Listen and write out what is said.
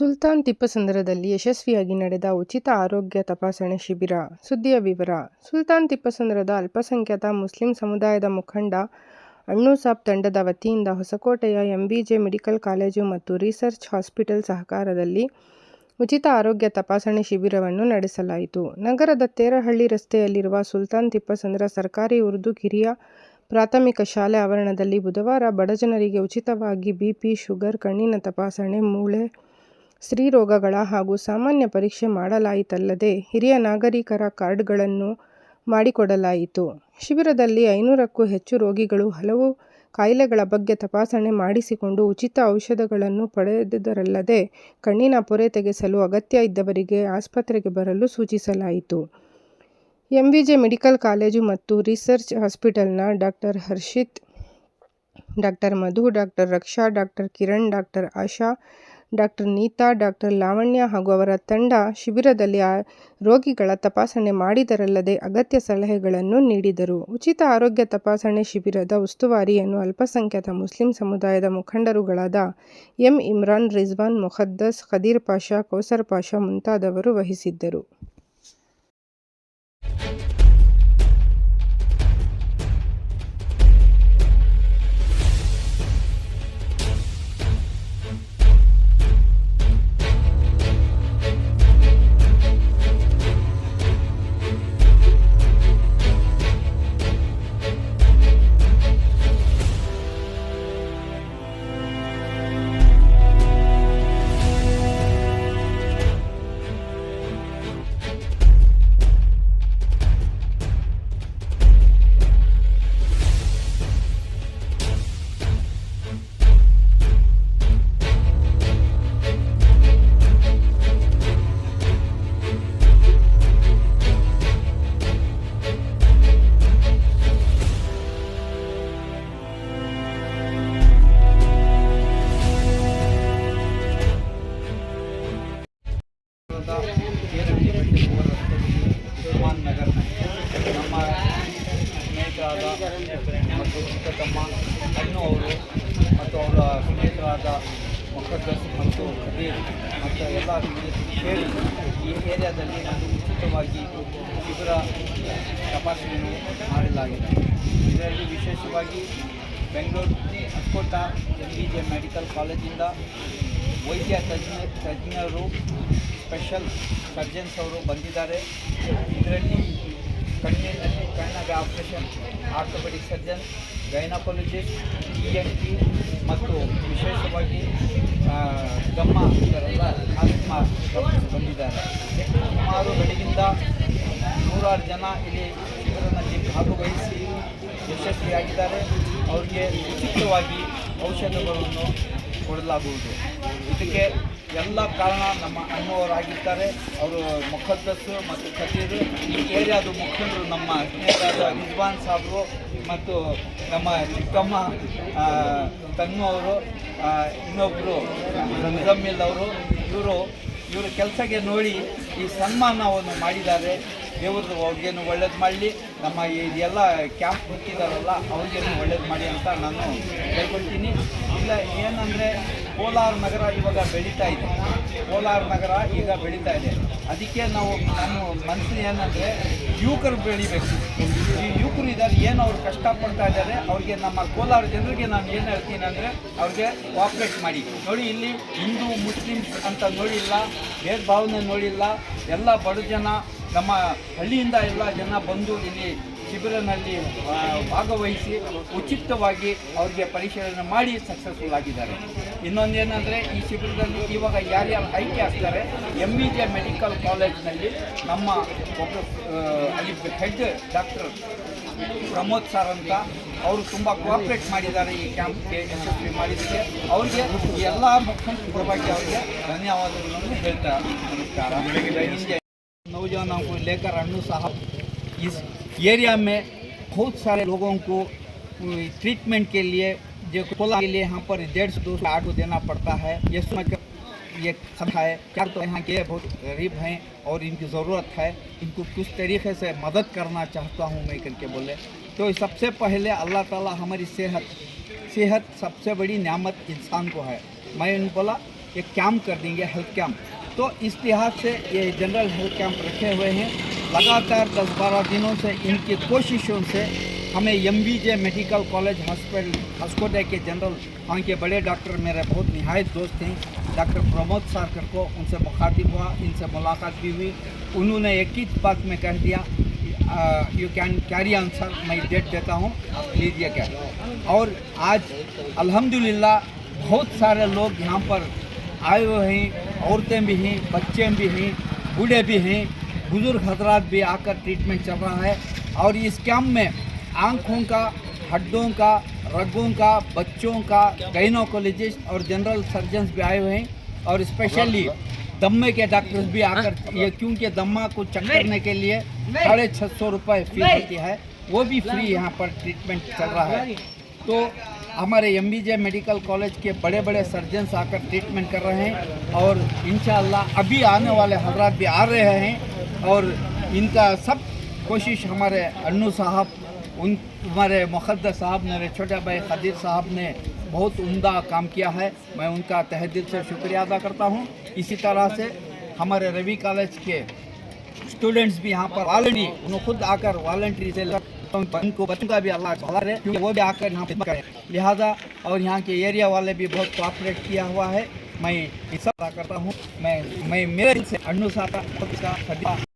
ಸುಲ್ತಾನ್ ತಿಪ್ಪಸಂದ್ರದಲ್ಲಿ ಯಶಸ್ವಿಯಾಗಿ ನಡೆದ ಉಚಿತ ಆರೋಗ್ಯ ತಪಾಸಣೆ ಶಿಬಿರ. ಸುದ್ದಿಯ ವಿವರ ಸುಲ್ತಾನ್ ತಿಪ್ಪಸಂದ್ರದ ಅಲ್ಪಸಂಖ್ಯಾತ ಮುಸ್ಲಿಂ ಸಮುದಾಯದ ಮುಖಂಡ ಅಣ್ಣುಸಾಬ್ ತಂಡದ ವತಿಯಿಂದ ಹೊಸಕೋಟೆಯ ಎಂಬಿಜೆ ಮೆಡಿಕಲ್ ಕಾಲೇಜು ಮತ್ತು ರಿಸರ್ಚ್ ಹಾಸ್ಪಿಟಲ್ ಸಹಕಾರದಲ್ಲಿ ಉಚಿತ ಆರೋಗ್ಯ ತಪಾಸಣೆ ಶಿಬಿರವನ್ನು ನಡೆಸಲಾಯಿತು. ನಗರದ ತೇರಹಳ್ಳಿ ರಸ್ತೆಯಲ್ಲಿರುವ ಸುಲ್ತಾನ್ ತಿಪ್ಪಸಂದ್ರ ಸರ್ಕಾರಿ ಉರ್ದು ಕಿರಿಯ ಪ್ರಾಥಮಿಕ ಶಾಲೆ ಆವರಣದಲ್ಲಿ ಬುಧವಾರ ಬಡಜನರಿಗೆ ಉಚಿತವಾಗಿ ಬಿಪಿ, ಶುಗರ್, ಕಣ್ಣಿನ ತಪಾಸಣೆ, ಮೂಳೆ, ಸ್ತ್ರೀರೋಗಗಳ ಹಾಗೂ ಸಾಮಾನ್ಯ ಪರೀಕ್ಷೆ ಮಾಡಲಾಯಿತಲ್ಲದೆ ಹಿರಿಯ ನಾಗರಿಕರ ಕಾರ್ಡ್ಗಳನ್ನು ಮಾಡಿಕೊಡಲಾಯಿತು. ಶಿಬಿರದಲ್ಲಿ ಐನೂರಕ್ಕೂ ಹೆಚ್ಚು ರೋಗಿಗಳು ಹಲವು ಕಾಯಿಲೆಗಳ ಬಗ್ಗೆ ತಪಾಸಣೆ ಮಾಡಿಸಿಕೊಂಡು ಉಚಿತ ಔಷಧಗಳನ್ನು ಪಡೆದರಲ್ಲದೆ ಕಣ್ಣಿನ ಪೊರೆ ತೆಗೆಸಲು ಅಗತ್ಯ ಇದ್ದವರಿಗೆ ಆಸ್ಪತ್ರೆಗೆ ಬರಲು ಸೂಚಿಸಲಾಯಿತು. ಎಂವಿಜೆ ಮೆಡಿಕಲ್ ಕಾಲೇಜು ಮತ್ತು research ಹಾಸ್ಪಿಟಲ್ನ doctor Harshit, doctor Madhu, doctor Raksha, doctor Kiran, doctor Asha, Dr Neeta, doctor Lavanya ಹಾಗೂ ಅವರ ತಂಡ ಶಿಬಿರದಲ್ಲಿ ರೋಗಿಗಳ ತಪಾಸಣೆ ಮಾಡಿದರಲ್ಲದೆ ಅಗತ್ಯ ಸಲಹೆಗಳನ್ನು ನೀಡಿದರು. ಉಚಿತ ಆರೋಗ್ಯ ತಪಾಸಣೆ ಶಿಬಿರದ ಉಸ್ತುವಾರಿಯನ್ನು ಅಲ್ಪಸಂಖ್ಯಾತ ಮುಸ್ಲಿಂ ಸಮುದಾಯದ ಮುಖಂಡರುಗಳಾದ ಎಂ ಇಮ್ರಾನ್, ರಿಜ್ವಾನ್, ಮೊಹದ್ದಸ್ ಖದೀರ್ ಪಾಷಾ, ಕೌಸರ್ ಪಾಷಾ ಮುಂತಾದವರು ವಹಿಸಿದ್ದರು. ಕೇರಳಿ ಬೆಟ್ಟಗುವ ರಸ್ತೆಯಲ್ಲಿ ಉಸ್ಮಾನ್ ನಗರ್ ನಮ್ಮ ಸ್ನೇಹಿತರಾದ ಮತ್ತು ಚಿಕ್ಕತಮ್ಮ, ಅನ್ನು ಅವರು ಮತ್ತು ಅವರ ಸ್ನೇಹಿತರಾದ ಮುಖದ್ದಸ್ ಮತ್ತು ಖದೀರ್ ಮತ್ತು ಎಲ್ಲ ಸೇರಿ ಈ ಏರಿಯಾದಲ್ಲಿ ನಾನು ಉಚಿತವಾಗಿ ಶಿಬಿರ ತಪಾಸಣೆಯನ್ನು ಮಾಡಲಾಗಿದೆ. ಇದರಲ್ಲಿ ವಿಶೇಷವಾಗಿ Bengaluru Hoskote M B J medical ಕಾಲೇಜಿಂದ ವೈದ್ಯ ತಜ್ಞ ತಜ್ಞರು ಸ್ಪೆಷಲ್ ಸರ್ಜನ್ಸ್ ಅವರು ಬಂದಿದ್ದಾರೆ. ಇದರಲ್ಲಿ ಕಣ್ಣಿನಲ್ಲಿ ಕಣ್ಣಿಗೆ operation orthopaedic surgeon gynaecologist E N T ಮತ್ತು ವಿಶೇಷವಾಗಿ ಗಮ್ಮ ಇದರೆಲ್ಲ ಆಸ್ಮಾ ಡಾಕ್ಟರ್ಸ್ ಬಂದಿದ್ದಾರೆ. ಸುಮಾರು ಬೆಳಗಿಂದ ನೂರಾರು ಜನ ಇಲ್ಲಿ ಶಿಬಿರದಲ್ಲಿ ಭಾಗವಹಿಸಿ ಯಶಸ್ವಿಯಾಗಿದ್ದಾರೆ. ಅವರಿಗೆ ಉಚಿತವಾಗಿ ಔಷಧಗಳನ್ನು ಕೊಡಲಾಗುವುದು. ಇದಕ್ಕೆ ಎಲ್ಲ ಕಾರಣ ನಮ್ಮ ಅಣ್ಣವರಾಗಿದ್ದಾರೆ. ಅವರು ಮುಖದ್ದಸ್ಸು ಮತ್ತು ಖತೀರು ಈ ಏರಿಯಾದ ಮುಖಂಡರು ನಮ್ಮ ಸ್ನೇಹಿತರಾದ ರಿಜ್ವಾನ್ ಸಾಬ್ರು ಮತ್ತು ನಮ್ಮ ಚಿಕ್ಕಮ್ಮ ತನ್ನವರು ತನ್ನು ಅವರು ಇನ್ನೊಬ್ಬರು ಮುಜಮ್ಮಿಲ್ ಅವರು. ಇವರು ಇವರು ಕೆಲಸಕ್ಕೆ ನೋಡಿ ಈ ಸನ್ಮಾನವನ್ನು ಮಾಡಿದ್ದಾರೆ. ದೇವರು ಅವ್ರಿಗೇನು ಒಳ್ಳೇದು ಮಾಡಲಿ. ನಮ್ಮ ಇದೆಲ್ಲ ಕ್ಯಾಂಪ್ ಹುಟ್ಟಿದಾರಲ್ಲ, ಅವ್ರಿಗೇನು ಒಳ್ಳೇದು ಮಾಡಿ ಅಂತ ನಾನು ಕೇಳ್ಕೊಳ್ತೀನಿ ಇಲ್ಲ, ಏನಂದರೆ ಕೋಲಾರ ನಗರ ಇವಾಗ ಬೆಳೀತಾ ಇದೆ. ಕೋಲಾರ ನಗರ ಈಗ ಬೆಳೀತಾ ಇದೆ. ಅದಕ್ಕೆ ನಾವು ನಮ್ಮ ಮನಸ್ಸು ಏನಂದರೆ ಯುವಕರು ಬೆಳಿಬೇಕು. ಈ ಯುವಕರು ಇದ್ದಾರೆ, ಏನು ಅವ್ರು ಕಷ್ಟಪಡ್ತಾ ಇದ್ದಾರೆ, ಅವ್ರಿಗೆ ನಮ್ಮ ಕೋಲಾರ ಜನರಿಗೆ ನಾನು ಏನು ಹೇಳ್ತೀನಿ ಅಂದರೆ ಅವ್ರಿಗೆ ಕೋಆಪ್ರೇಟ್ ಮಾಡಿ. ನೋಡಿ ಇಲ್ಲಿ ಹಿಂದೂ, ಮುಸ್ಲಿಮ್ಸ್ ಅಂತ ನೋಡಿಲ್ಲ ಭೇದ ಭಾವನೆ ನೋಡಿಲ್ಲ, ಎಲ್ಲ ಬಡ ಜನ ನಮ್ಮ ಹಳ್ಳಿಯಿಂದ ಎಲ್ಲ ಜನ ಬಂದು ಇಲ್ಲಿ ಶಿಬಿರನಲ್ಲಿ ಭಾಗವಹಿಸಿ ಉಚಿತವಾಗಿ ಅವರಿಗೆ ಪರಿಶೀಲನೆ ಮಾಡಿ ಸಕ್ಸಸ್ಫುಲ್ ಆಗಿದ್ದಾರೆ. ಇನ್ನೊಂದೇನೆಂದರೆ ಈ ಶಿಬಿರದಲ್ಲಿ ಇವಾಗ ಯಾರ್ಯಾರು ಆಯ್ಕೆ ಆಗ್ತಾರೆ ಎಂ ಬಿ ಜೆ ಮೆಡಿಕಲ್ ಕಾಲೇಜ್ನಲ್ಲಿ ನಮ್ಮ ಒಬ್ಬ ಅಲ್ಲಿ ಹೆಡ್ ಡಾಕ್ಟರ್ ಪ್ರಮೋದ್ ಸರ್ ಅಂತ ಅವರು ತುಂಬ ಕೋಆಪ್ರೇಟ್ ಮಾಡಿದ್ದಾರೆ ಈ ಕ್ಯಾಂಪ್ಗೆ ಯಶಸ್ವಿ ಮಾಡಿದ್ದಕ್ಕೆ. ಅವರಿಗೆ ಎಲ್ಲ ಮುಖಂಡರ ಪರವಾಗಿ ಅವರಿಗೆ ಧನ್ಯವಾದಗಳನ್ನು ಹೇಳ್ತಾ ನಮಸ್ಕಾರ. ಹಿಂದೆ नौजवानों को लेकर अन्नू साहब, इस एरिया में बहुत सारे लोगों को ट्रीटमेंट के लिए, जो कोला के लिए यहाँ पर डेढ़ सौ, दो सौ को देना पड़ता है। ये समय का, ये खतरा है। क्या तो यहाँ के बहुत गरीब हैं और इनकी ज़रूरत है। इनको कुछ तरीके से मदद करना चाहता हूँ मैं करके बोले। तो सबसे पहले अल्लाह ताला हमारी सेहत सेहत सबसे बड़ी नियामत इंसान को है। मैं उन बोला, एक कैंप कर देंगे, हेल्थ कैंप। तो इस लिहाज से ये जनरल हेल्थ कैंप रखे हुए हैं। लगातार दस बारह दिनों से इनकी कोशिशों से हमें MBJ medical college hospital Hoskote के जनरल वहाँ के बड़े डॉक्टर मेरे बहुत नहायत दोस्त हैं। डॉक्टर प्रमोद सारकर को उनसे मुखातिब हुआ, इनसे मुलाकात भी हुई। उन्होंने एक ही बात में कह दिया यू कैन कैरी आंसर मैं डेट देता हूँ, आप लीजिए क्या? और आज, अल्हम्दुलिल्लाह, बहुत सारे लोग यहाँ पर आए हुए हैं। औरतें भी हैं बच्चे भी हैं बूढ़े भी हैं बुज़ुर्ग हजरात भी आकर ट्रीटमेंट चल रहा है और इस कैम्प में आँखों का हड्डों का रगों का बच्चों का गाइनोकोलॉजिस्ट और जनरल सर्जन्स भी आए हुए हैं और स्पेशली दम्मे के डॉक्टर्स भी आकर ये क्योंकि दम्मा को चेक करने के लिए साढ़े छः सौ रुपये फ़ीस होती है वो भी फ्री यहाँ पर ट्रीटमेंट चल रहा है। तो हमारे एमबीजे मेडिकल कॉलेज के बड़े बड़े सर्जन्स आकर ट्रीटमेंट कर रहे हैं और इन अभी आने वाले हजरात भी आ रहे हैं और इनका सब कोशिश हमारे अन्नू साहब, उन हमारे मुखद्दर साहब मेरे छोटे भाई खदीर साहब ने बहुत उम्दा काम किया है। मैं उनका तहे दिल से शुक्रिया अदा करता हूँ। इसी तरह से हमारे रवि कॉलेज के स्टूडेंट्स भी यहाँ पर ऑलरेडी उन्होंने खुद आकर वॉल्ट्री से उनको बच्चों का भी अल्लाह का है क्योंकि वो भी आकर यहाँ पे करें। लिहाजा, और यहाँ के एरिया वाले भी बहुत कोऑपरेट किया हुआ है। मैं इस करता हूँ। मैं मैं, मेरे दिल से अनुसार का